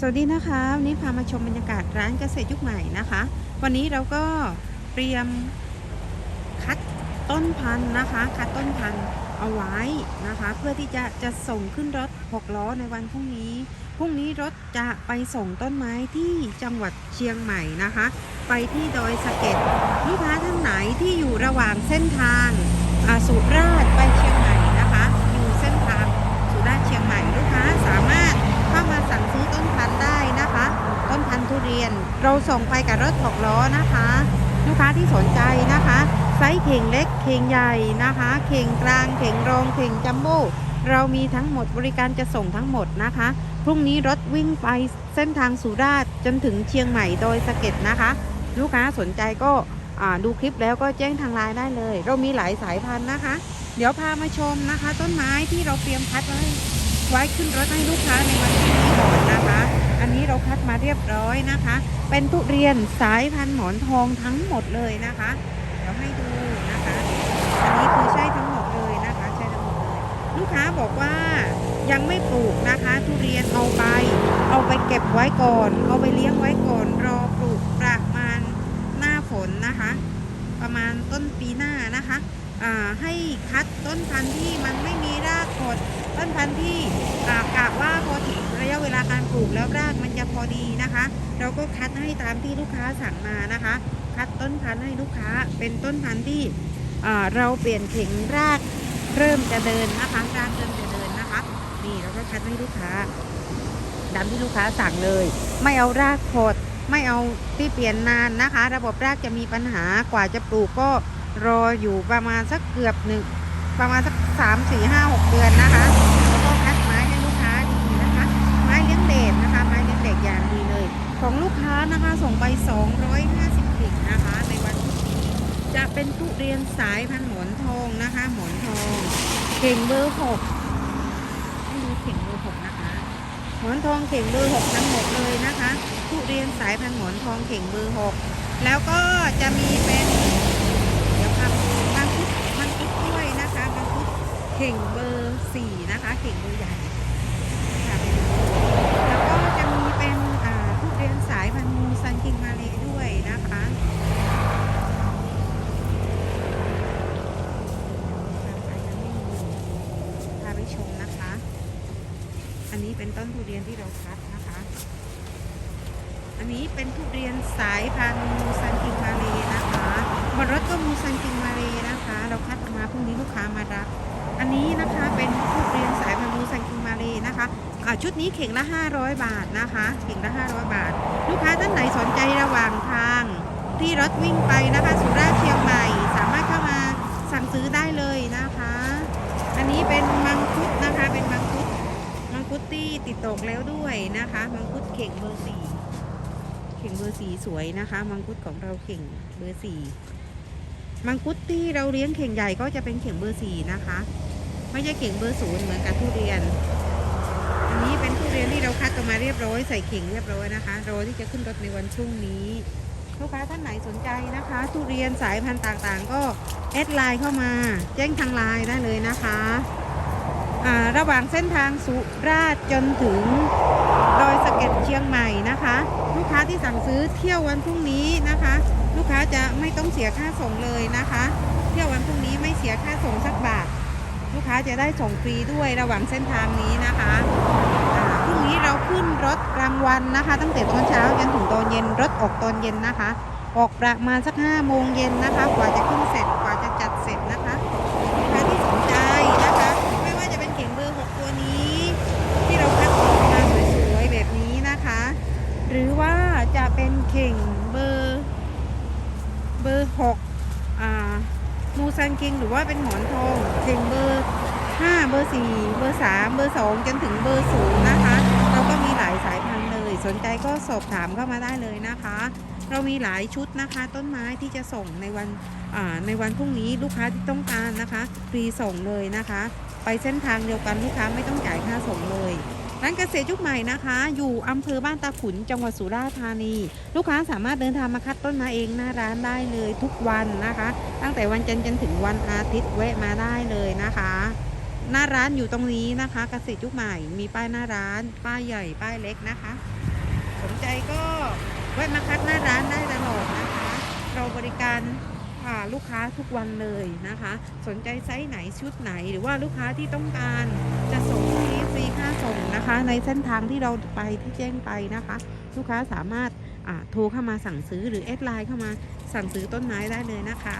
สวัสดีนะคะวันนี้พามาชมบรรยากาศร้านเกษตรยุคใหม่นะคะ วันนี้เราก็เตรียมคัดต้นพันธุ์นะคะ คัดต้นพันธุ์เอาไว้นะคะ เพื่อที่จะจะส่งขึ้นรถ 6 ล้อในวันพรุ่งนี้พรุ่งนี้รถจะไปส่งต้นไม้ที่จังหวัดเชียงใหม่นะคะ ไปที่ดอยสะเก็ดลูกค้าท่านไหนที่อยู่ระหว่างเส้นทางสุราษฎร์ไปเชียงใหม่นะคะ อยู่เส้นทางสุราษฎร์เชียงใหม่ลูกค้าสามารถ มาสั่งซื้อต้นพันธุ์ได้นะคะ ต้นพันธุ์ทุเรียนเราส่งไปกับรถหกล้อนะคะลูกค้าที่สนใจนะคะไซส์เข่งเล็กเข่งใหญ่นะคะเข่งกลางเข่งรองเข่งจัมโบ้เรามีทั้งหมดบริการจะส่งทั้งหมดนะคะ พรุ่งนี้รถวิ่งไปเส้นทางสุราษฎร์จนถึงเชียงใหม่โดยสะเก็ดนะคะ ลูกค้าสนใจก็ดูคลิปแล้วก็แจ้งทางไลน์ได้เลย เรามีหลายสายพันธุ์นะคะ เดี๋ยวพามาชมนะคะ ต้นไม้ที่เราเตรียมคัดไว้ ไว้ขึ้นรถให้ลูกค้าในวันพรุ่งนี้ก่อนนะคะ อันนี้เราคัดมาเรียบร้อยนะคะ เป็นทุเรียนสายพันธุ์หมอนทองทั้งหมดเลยนะคะ เดี๋ยวให้ดูนะคะ อันนี้คือใช่ทั้งหมดเลยนะคะใช่ทั้งหมดเลย ลูกค้าบอกว่ายังไม่ปลูกนะคะ ทุเรียนเอาไป เอาไปเก็บไว้ก่อน เอาไปเลี้ยงไว้ก่อนรอปลูกประมาณหน้าฝนนะคะ ประมาณต้นปีหน้านะคะ ให้คัดต้นพันธุ์ที่มันไม่มีรากขดต้นพันธุ์ที่กะว่าพอถึงระยะเวลาการปลูกแล้วรากมันจะพอดีนะคะ เราก็คัดให้ตามที่ลูกค้าสั่งมานะคะ คัดต้นพันธุ์ให้ลูกค้าเป็นต้นพันธุ์ที่เราเปลี่ยนเข่งรากเริ่มจะเดินนะคะรากเริ่มจะเดินนะคะ นี่เราก็คัดให้ลูกค้าตามที่ลูกค้าสั่งเลย ไม่เอารากขดไม่เอาที่เปลี่ยนนานนะคะ ระบบรากจะมีปัญหากว่าจะปลูกก็ รออยู่ประมาณสักเกือบหนึ่งประมาณสักสามสี่ห้าหกเดือนนะคะแล้วก็คัดไม้ให้ลูกค้าดีนะคะ ไม้เลี้ยงเด็กนะคะ ไม้เลี้ยงเด็กอย่างดีเลย ของลูกค้านะคะส่งไป250กิ่งนะคะ ในวันพรุ่งนี้จะเป็นทุเรียนสายพันธุ์หมอนทองนะคะ หมอนทองเข่งเบอร์หกให้ดูเข่งเบอร์หกนะคะหมอนทองเข่งเบอร์หกทั้งหมดเลยนะคะทุเรียนสายพันธุ์หมอนทองเข่งเบอร์หกแล้วก็จะมีเป็น เดี๋ยวพาไปดูมังคุดมังคุดด้วยนะคะมังคุด เข่งเบอร์สี่นะคะเข่งเบอร์ใหญ่ค่ะแล้วก็จะมีเป็นอ่าทุเรียนสายพันธุ์มูซันคิงมาเลด้วยนะคะพาไปชมนะคะ อันนี้เป็นต้นทุเรียนที่เราคัดนะคะ อันนี้เป็นทุเรียนสายพันธุ์มูซันคิงมาเลนะคะบนรถก็มูซันคิงมาเล ชุดนี้เข่งละ 500 บาทนะคะ เข่งละ 500 บาท ลูกค้าท่านไหนสนใจระหว่างทาง ที่รถวิ่งไปนะคะ สุราษฎร์เชียงใหม่ สามารถเข้ามาสั่งซื้อได้เลยนะคะ อันนี้เป็นมังคุดนะคะ เป็นมังคุด มังคุดที่ติดตกแล้วด้วยนะคะ มังคุดเข่งเบอร์สี่เข่งเบอร์สี่สวยนะคะ มังคุดของเราเข่งเบอร์สี่มังคุดที่เราเลี้ยงเข่งใหญ่ก็จะเป็นเข่งเบอร์สี่นะคะ ไม่ใช่เข่งเบอร์ศูนย์เหมือนกับทุเรียน นนี้เป็นทุเรียนที่เราคัดออกมาเรียบร้อยใส่เข่งเรียบร้อยนะคะโรอที่จะขึ้นรถในวันพรุ่งนี้ลูกค้าท่านไหนสนใจนะคะ ทุเรียนสายพันธุ์ต่างๆ ก็แอดไลน์เข้ามาแจ้งทางไลน์ได้เลยนะคะอ่าระหว่างเส้นทางสุราษฎร์จนถึงดอยสะเก็ดเชียงใหม่นะคะ ลูกค้าที่สั่งซื้อเที่ยววันพรุ่งนี้นะคะ ลูกค้าจะไม่ต้องเสียค่าส่งเลยนะคะ เที่ยววันพรุ่งนี้ไม่เสียค่าส่งสัก จะได้ส่งฟรีด้วยระหว่างเส้นทางนี้นะคะพรุ่งนี้เราขึ้นรถกลางวันนะคะ ตั้งแต่ตอนเช้าจนถึงตอนเย็นรถออกตอนเย็นนะคะ ออกประมาณสักห้าโมงเย็นนะคะ กว่าจะขึ้นเสร็จกว่าจะจัดเสร็จนะคะลูกค้าที่สนใจนะคะ ไม่ว่าจะเป็นเข่งเบอร์หกตัวนี้ ที่เราคัดออกมาสวยๆแบบนี้นะคะ หรือว่าจะเป็นเข่งเบอร์เบอร์หกอ่ามูซันคิงหรือว่าเป็นหมอนทองเข่งเบอร์ ห้าเบอร์สี่เบอร์สามเบอร์สองจนถึงเบอร์ศูนย์นะคะ เราก็มีหลายสายพันธุ์เลย สนใจก็สอบถามเข้ามาได้เลยนะคะ เรามีหลายชุดนะคะ ต้นไม้ที่จะส่งในวันในวันพรุ่งนี้ลูกค้าที่ต้องการนะคะฟรีส่งเลยนะคะ ไปเส้นทางเดียวกันลูกค้าไม่ต้องจ่ายค่าส่งเลยร้านเกษตรยุคใหม่นะคะ อยู่อำเภอบ้านตาขุนจังหวัดสุราษฎร์ธานี ลูกค้าสามารถเดินทางมาคัดต้นมาเองหน้าร้านได้เลยทุกวันนะคะ ตั้งแต่วันจันทร์จนถึงวันอาทิตย์แวะมาได้เลยนะคะ หน้าร้านอยู่ตรงนี้นะคะเกษตรยุคใหม่มีป้ายหน้าร้าน ป้ายใหญ่ป้ายเล็กนะคะ สนใจก็แวะมาคัดหน้าร้านได้ตลอดนะคะ เราบริการลูกค้าทุกวันเลยนะคะ สนใจไซส์ไหนชุดไหนหรือว่าลูกค้าที่ต้องการจะส่งฟรีฟรีค่าส่งนะคะ ในเส้นทางที่เราไปที่แจ้งไปนะคะ ลูกค้าสามารถโทรเข้ามาสั่งซื้อหรือแอดไลน์เข้ามาสั่งซื้อต้นไม้ได้เลยนะคะ